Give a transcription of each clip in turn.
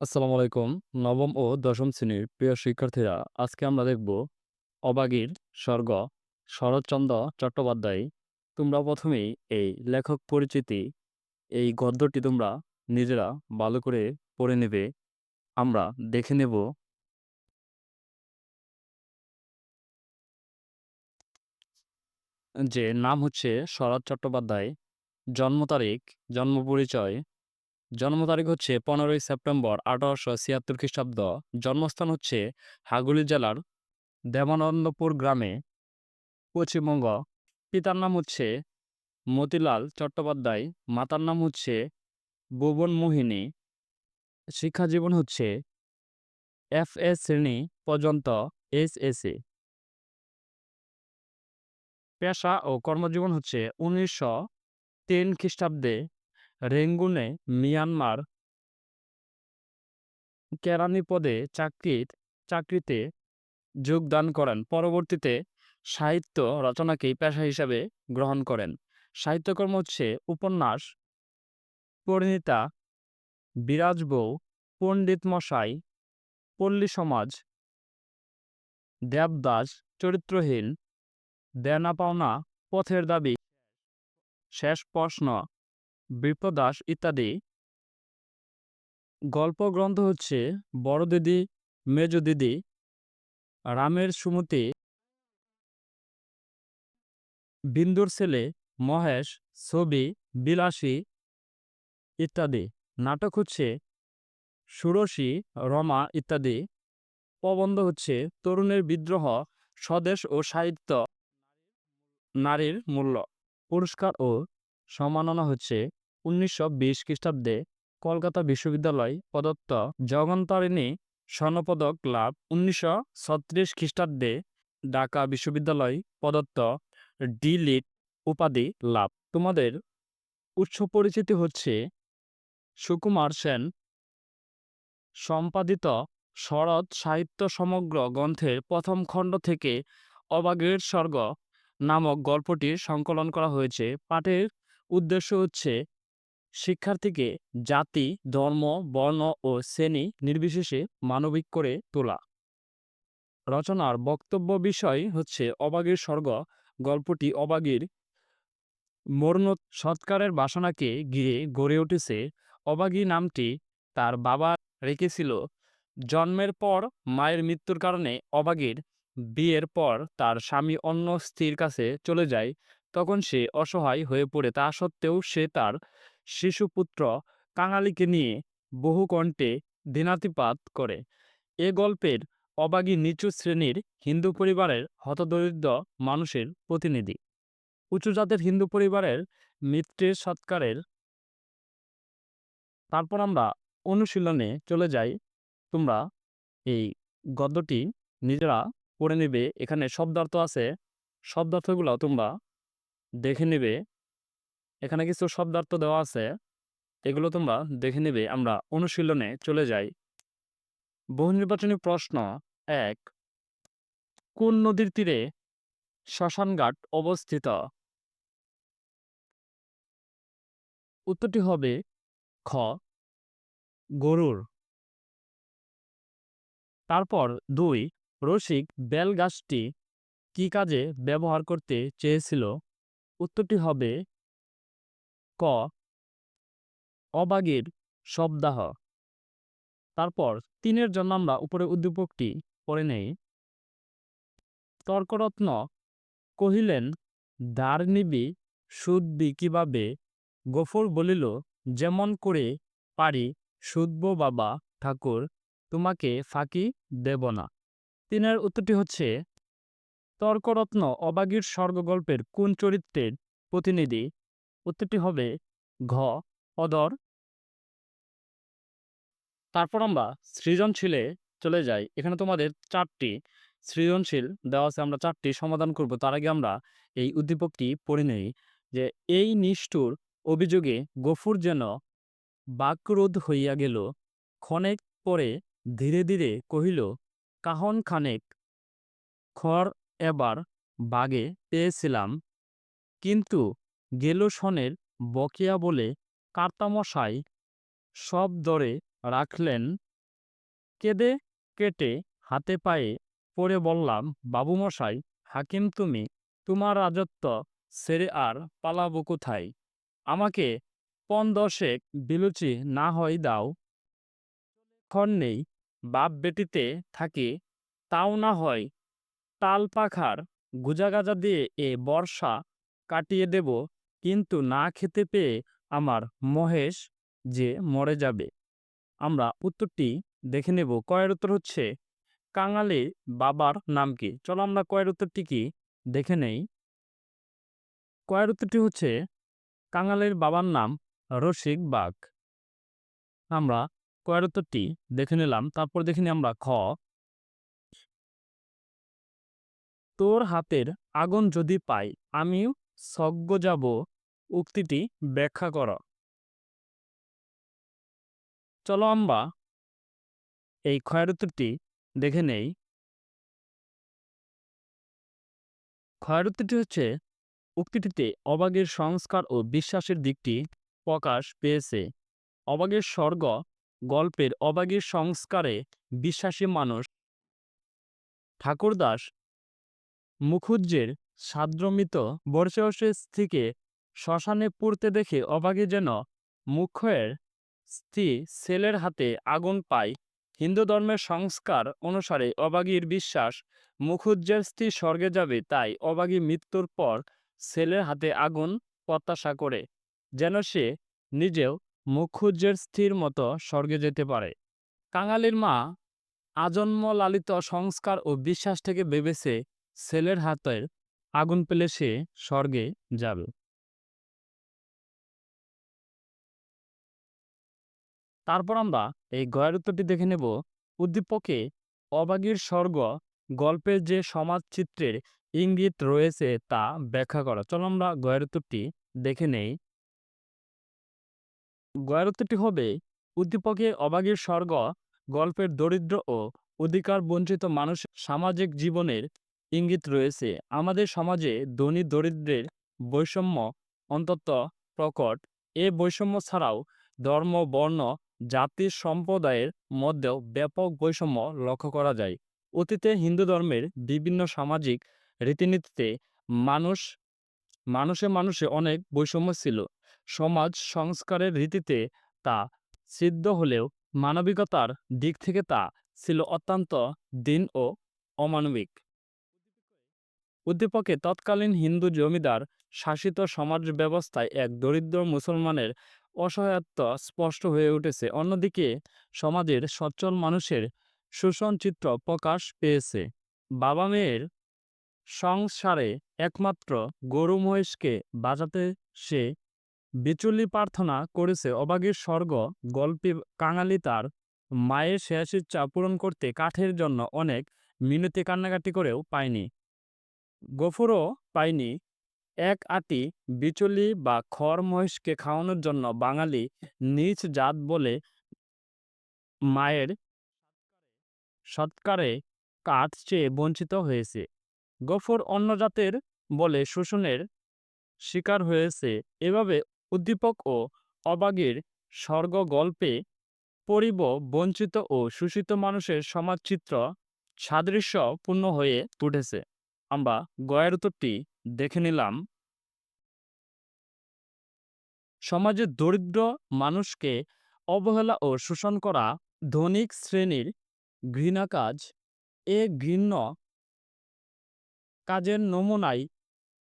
আসসালামু আলাইকুম। নবম ও দশম শ্রেণির প্রিয় শিক্ষার্থীরা, আজকে আমরা দেখব অবাগীর স্বর্গ শরৎচন্দ্র চট্টোপাধ্যায়। তোমরা প্রথমেই এই লেখক পরিচিতি, এই গদ্যটি তোমরা নিজেরা ভালো করে পড়ে নেবে। আমরা দেখে নেব। যে নাম হচ্ছে শরৎ চট্টোপাধ্যায়, জন্ম তারিখ, জন্ম পরিচয় জন্ম তারিখ হচ্ছে পনেরোই সেপ্টেম্বর আঠারোশো ছিয়াত্তর খ্রিস্টাব্দ। জন্মস্থান হচ্ছে হাগুলি জেলার দেবানন্দপুর গ্রামে পশ্চিমবঙ্গ। পিতার নাম হচ্ছে মতিলাল চট্টোপাধ্যায়, মাতার নাম হচ্ছে ভুবন মোহিনী। শিক্ষা জীবন হচ্ছে এফ এস শ্রেণি পর্যন্ত এস এস এ। পেশা ও কর্মজীবন হচ্ছে উনিশশো তিন খ্রিস্টাব্দে রেঙ্গুনে মিয়ানমার কেরানি পদে চাকরির চাকরিতে যোগদান করেন। পরবর্তীতে সাহিত্য রচনাকেই পেশা হিসাবে গ্রহণ করেন। সাহিত্যকর্ম হচ্ছে উপন্যাস, পরিণীতা বিরাজ বউ পণ্ডিত মশাই পল্লী সমাজ, দেবদাস, চরিত্রহীন দেনা পাওনা পথের দাবি, শেষ প্রশ্ন। বিপ্রদাস ইত্যাদি। গল্প গ্রন্থ হচ্ছে বড় দিদি, মেজ দিদি, রামের সুমতি, বিন্দুর ছেলে, মহেশ, ছবি, বিলাসী ইত্যাদি। নাটক হচ্ছে ষোড়শী রমা ইত্যাদি। প্রবন্ধ হচ্ছে তরুণের বিদ্রোহ, স্বদেশ ও সাহিত্য, নারীর মূল্য। পুরস্কার ও সম্মাননা হচ্ছে উনিশশো বিশ খ্রিস্টাব্দে কলকাতা বিশ্ববিদ্যালয় প্রদত্ত জগন্তারিণী স্বর্ণপদক লাভ। উনিশশো ছত্রিশ খ্রিস্টাব্দে ঢাকা বিশ্ববিদ্যালয় প্রদত্ত ডি লিট উপাধি লাভ। তোমাদের উৎস পরিচিতি হচ্ছে সুকুমার সেন। সম্পাদিত শরৎ সাহিত্য সমগ্র গ্রন্থের প্রথম খণ্ড থেকে অবাগের স্বর্গ নামক গল্পটি সংকলন করা হয়েছে। পাঠের উদ্দেশ্য হচ্ছে শিক্ষার্থীকে জাতি, ধর্ম, বর্ণ ও শ্রেণি নির্বিশেষে মানবিক করে তোলা। রচনার বক্তব্য বিষয় হচ্ছে অবাগীর স্বর্গ। গল্পটি অবাগীর মরণ সৎকারের বাসনাকে গিয়ে গড়ে উঠেছে। অবাগী নামটি তার বাবা রেখেছিল। জন্মের পর মায়ের মৃত্যুর কারণে অবাগীর বিয়ের পর তার স্বামী অন্য স্ত্রীর কাছে চলে যায়। তখন সে অসহায় হয়ে পড়ে। তা সত্ত্বেও সে তার শিশুপুত্র কাঙালিকে নিয়ে বহু কণ্ঠে দিনাতিপাত করে। এ গল্পের অবাগী নিচু শ্রেণির হিন্দু পরিবারের হতদরিদ্র মানুষের প্রতিনিধি। উঁচু জাতের হিন্দু পরিবারের মৃত্যুর সৎকারের তারপর আমরা অনুশীলনে চলে যাই। তোমরা এই গদ্যটি নিজেরা পড়ে নেবে। এখানে শব্দার্থ আছে। শব্দার্থগুলো তোমরা দেখে নেবে। এখানে কিছু শব্দার্থ দেওয়া আছে। এগুলো তোমরা দেখে নেবে, আমরা অনুশীলনে চলে যাই। বহু নির্বাচনী প্রশ্ন এক, কোন নদীর তীরে শ্মশানঘাট অবস্থিত? উত্তরটি হবে খ গরুর তারপর দুই, রসিক বেল গাছটি কি কাজে ব্যবহার করতে চেয়েছিল? উত্তরটি হবে ক অবাগের শব্দাহ। তারপর তিনের জন্য আমরা উপরে উদ্দীপকটি পড়ে নেই। তর্করত্ন কহিলেন, দ্বার নিবি শুধবি কীভাবে? গফর বলিল, যেমন করে পারি শুধব বাবা ঠাকুর, তোমাকে ফাঁকি দেব না। তিনের উত্তরটি হচ্ছে, তর্করত্ন অবাগীর স্বর্গগল্পের কোন চরিত্রের প্রতিনিধি উত্তরটি হবে ঘ, অদর। তারপর আমরা সৃজনশীলে চলে যাই। এখানে তোমাদের চারটি সৃজনশীল দেওয়া আছে, আমরা চারটি সমাধান করব। তার আগে আমরা এই উদ্দীপকটি পড়ে নেই যে, এই নিষ্ঠুর অভিযোগে গফুর যেন বাকরোধ হইয়া গেল, ক্ষণেক পরে ধীরে ধীরে কহিল, কাহন খানেক খড় এবার বাগে পেয়েছিলাম, কিন্তু গেল সনের বকেয়া বলে কার্তামশাই সব দরে রাখলেন। কেঁদে কেটে হাতে পায়ে পড়ে বললাম বাবুমশাই হাকিম তুমি, তোমার রাজত্ব সেরে আর পালাবো কোথায়? আমাকে পণ দশেক বিলুচি না হয় দাও। ক্ষণ নেই, বাপ বেটিতে থাকি, তাও না হয় তাল পাখার গুজাগাজা দিয়ে এ বর্ষা কাটিয়ে দেব। কিন্তু না খেতে পেয়ে আমার মহেশ যে মরে যাবে। আমরা উত্তরটি দেখে নেব। কয়ের উত্তর হচ্ছে, কাঙালি বাবার নাম কি? চলো আমরা কয়ের উত্তরটি কি দেখে নেই। কয়ের উত্তরটি হচ্ছে, কাঙালির বাবার নাম রসিক বাঘ আমরা কয়ের উত্তরটি দেখে নিলাম। তারপর দেখে আমরা, খ, তোর হাতের আগুন যদি পাই, আমিও স্বর্গ যাব উক্তিটি ব্যাখ্যা কর। চলো আমরা এই ক্ষয়ের দেখে নেই। ক্ষয়ের হচ্ছে, উক্তিটিতে অবাগের সংস্কার ও বিশ্বাসের দিকটি প্রকাশ পেয়েছে। অবাগের স্বর্গ গল্পের অবাগের সংস্কারে বিশ্বাসী মানুষ। ঠাকুরদাস মুখুজ্জের সাদ্রমিত বর্ষের স্ত্রীকে শ্মশানে পুড়তে দেখে অবাগে যেন মুখ্যের স্ত্রী ছেলের হাতে আগুন পায়। হিন্দু ধর্মের সংস্কার অনুসারে অবাগীর বিশ্বাস মুখুজ্জের স্ত্রী স্বর্গে যাবে, তাই অবাগী মৃত্যুর পর ছেলের হাতে আগুন প্রত্যাশা করে, যেন সে নিজেও মুখুজ্জের স্ত্রীর মতো স্বর্গে যেতে পারে। কাঙালির মা আজন্ম লালিত সংস্কার ও বিশ্বাস থেকে ভেবেছে ছেলের হাতের আগুন পেলে সে স্বর্গে যাবে। তারপর আমরা এই গয়ের উত্তরটি দেখে নেব। উদ্দীপকে অবাগীর স্বর্গ গল্পের যে সমাজ চিত্রের ইঙ্গিত রয়েছে তা ব্যাখ্যা করা। চলো আমরা গয়ের উত্তরটি দেখে নেই। গয়ের উত্তরটি হবে, উদ্দীপকে অবাগীর স্বর্গ গল্পের দরিদ্র ও অধিকার বঞ্চিত মানুষ সামাজিক জীবনের ইঙ্গিত রয়েছে। আমাদের সমাজে ধনী দরিদ্রের বৈষম্য অন্তত প্রকট। এ বৈষম্য ছাড়াও ধর্ম, বর্ণ, জাতি, সম্প্রদায়ের মধ্যেও ব্যাপক বৈষম্য লক্ষ্য করা যায়। অতীতে হিন্দু ধর্মের বিভিন্ন সামাজিক রীতিনীতিতে মানুষ, মানুষে মানুষে অনেক বৈষম্য ছিল। সমাজ সংস্কারের রীতিতে তা সিদ্ধ হলেও মানবিকতার দিক থেকে তা ছিল অত্যন্ত দিন ও অমানবিক। উদ্দীপকে তৎকালীন হিন্দু জমিদার শাসিত সমাজ ব্যবস্থায় এক দরিদ্র মুসলমানের অসহায়ত্ব স্পষ্ট হয়ে উঠেছে। অন্যদিকে সমাজের সচ্ছল মানুষের শোষণ চিত্র প্রকাশ পেয়েছে। বাবা মেয়ের সংসারে একমাত্র গরু মহেশকে বাজাতে সে বিচুলি প্রার্থনা করেছে। অবাগের স্বর্গ গল্পে কাঙালি তার মায়ের শেষ ইচ্ছা পূরণ করতে কাঠের জন্য অনেক মিনতি কান্নাকাটি করেও পায়নি। গফুরও পায়নি। এক আটি বিচুলি বা খড় মহিষকে খাওয়ানোর জন্য বাঙালি নিজ জাত বলে মায়ের সৎকারে কাঠ চেয়ে বঞ্চিত হয়েছে। গফর অন্য জাতের বলে শোষণের শিকার হয়েছে। এভাবে উদ্দীপক ও অবাগের স্বর্গ গল্পে পরিব বঞ্চিত ও শোষিত মানুষের সমাজচিত্র সাদৃশ্যপূর্ণ হয়ে উঠেছে। আমরা গয়ের উত্তরটি দেখে নিলাম। সমাজের দরিদ্র মানুষকে অবহেলা ও শোষণ করা ধনিক শ্রেণির ঘৃণা কাজ। এ ঘৃণ্য কাজের নমুনায়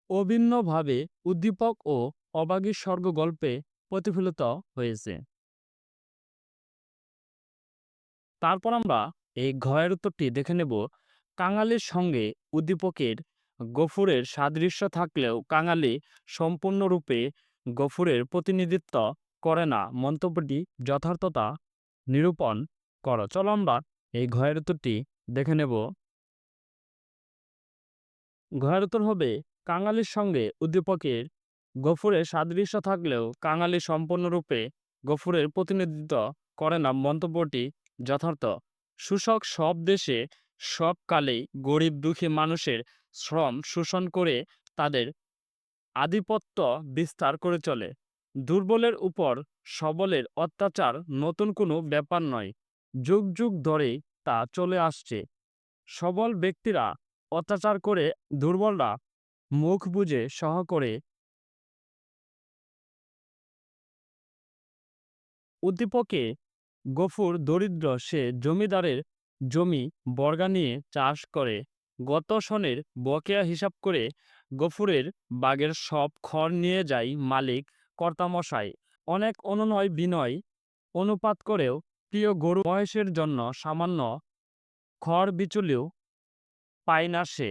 অভিন্নভাবে উদ্দীপক ও অবাগী স্বর্গ গল্পে প্রতিফলিত হয়েছে। তারপর আমরা এই ঘয়ের উত্তরটি দেখে নেব। কাঙালির সঙ্গে উদ্দীপকের গফুরের সাদৃশ্য থাকলেও কাঙালি সম্পূর্ণরূপে গফুরের প্রতিনিধিত্ব করে না। মন্তব্যটি যথার্থতা নিরূপণ করো। চলো আমরা এই ঘয়ের উত্তরটি দেখে নেব। ঘয়ের উত্তর হবে, কাঙালির সঙ্গে উদ্দীপকের গফুরের সাদৃশ্য থাকলেও কাঙালি সম্পূর্ণরূপে গফুরের প্রতিনিধিত্ব করে না। মন্তব্যটি যথার্থ। শোষক সব দেশে সব কালেই গরিব দুঃখী মানুষের শ্রম শোষণ করে তাদের আধিপত্য বিস্তার করে চলে। দুর্বলের উপর সবলের অত্যাচার নতুন কোনো ব্যাপার নয়। যুগ যুগ ধরেই তা চলে আসছে। সবল ব্যক্তিরা অত্যাচার করে দুর্বলরা মুখ বুজে সহ করে উদ্দীপকে গফুর, দরিদ্র সে জমিদারের জমি বর্গা নিয়ে চাষ করে। গত সনের বকেয়া হিসাব করে গফুরের বাগের সব খড় নিয়ে যায় মালিক, কর্তামশাই। অনেক অনুনয় বিনয় অনুপাত করেও প্রিয় গরু মহেশের জন্য সামান্য খড় বিচুলিও পায় না সে।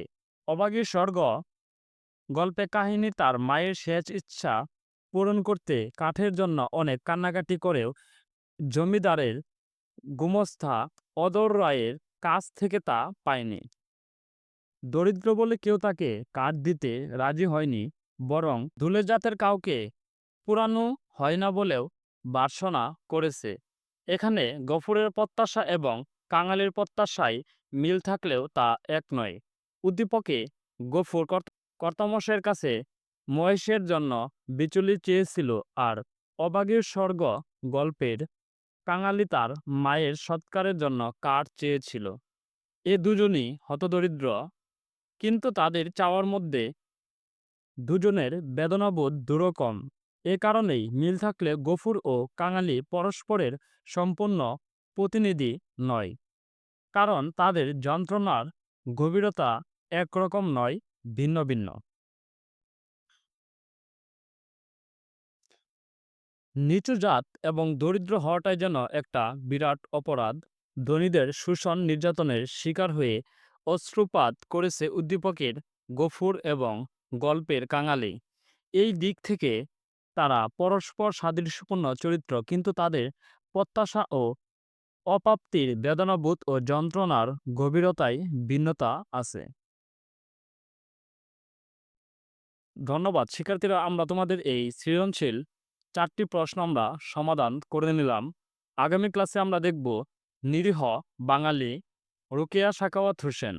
অবাগীর স্বর্গ গল্পে কাহিনী তার মায়ের শেষ ইচ্ছা পূরণ করতে কাঠের জন্য অনেক কান্নাকাটি করেও জমিদারের গুমস্থা অদর রায়ের কাছ থেকে তা পায়নি। দরিদ্র বলে কেউ তাকে কাঠ দিতে রাজি হয়নি, বরং ধুলে জাতের কাউকে পুরানো হয় না বলেও বার্সনা করেছে। এখানে গফুরের প্রত্যাশা এবং কাঙালির প্রত্যাশায় মিল থাকলেও তা এক নয়। উদ্দীপকে গফুর কর্ত- কর্তামশাইয়ের কাছে মহেশের জন্য বিচুলি চেয়েছিল, আর অবাগীর স্বর্গ গল্পের কাঙালি তার মায়ের সৎকারের জন্য কাঠ চেয়েছিল। এ দুজনই হতদরিদ্র, কিন্তু তাদের চাওয়ার মধ্যে দুজনের বেদনাবোধ দুরকম। এ কারণেই মিল থাকলে গফুর ও কাঙালি পরস্পরের সম্পূর্ণ প্রতিনিধি নয়, কারণ তাদের যন্ত্রণার গভীরতা একরকম নয়, ভিন্ন ভিন্ন। নিচু জাত এবং দরিদ্র হওয়াটাই যেন একটা বিরাট অপরাধ। ধনীদের শোষণ নির্যাতনের শিকার হয়ে অশ্রুপাত করেছে উদ্দীপকের গফুর এবং গল্পের কাঙালি। এই দিক থেকে তারা পরস্পর সাদৃশ্যপূর্ণ চরিত্র, কিন্তু তাদের প্রত্যাশা ও অপ্রাপ্তির বেদনাবোধ ও যন্ত্রণার গভীরতায় ভিন্নতা আছে। ধন্যবাদ। শিক্ষার্থীরা, আমরা তোমাদের এই সৃজনশীল চারটি প্রশ্ন আমরা সমাধান করে নিলাম। আগামী ক্লাসে আমরা দেখব, নিরীহ, বাঙালি, রোকেয়া সাকাওয়াত হোসেন।